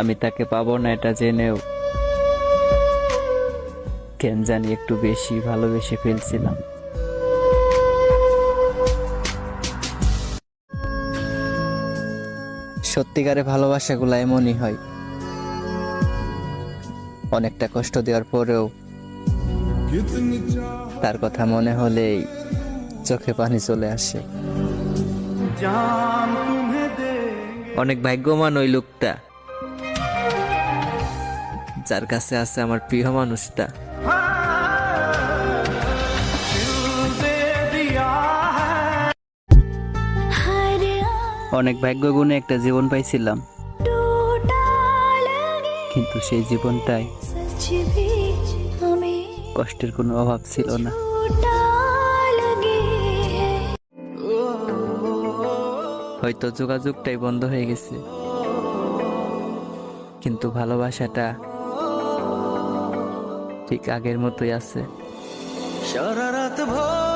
আমি তাকে পাবো না, এটা জেনেও। কেন জানি একটু বেশি ভালোবেসে ফেলছিলাম। সত্যিকারে ভালোবাসাগুলো এমনই হয়। অনেকটা কষ্ট দেওয়ার পরেও তার কথা মনে হলেই চোখে পানি চলে আসে। অনেক ভাগ্যবান ওই লোকটা। যার কাছে আছে আমার প্রিয় মানুষটা। অনেক ভাগ্য গুণে একটা জীবন পাইছিলাম। কিন্তু সেই জীবনটাই কষ্টের কোনো অভাব ছিল না। হয়তো যোগাযোগটাই বন্ধ হয়ে গেছে। কিন্তু ভালোবাসাটা ঠিক আগের মতোই আছে। সারা রাত ভোর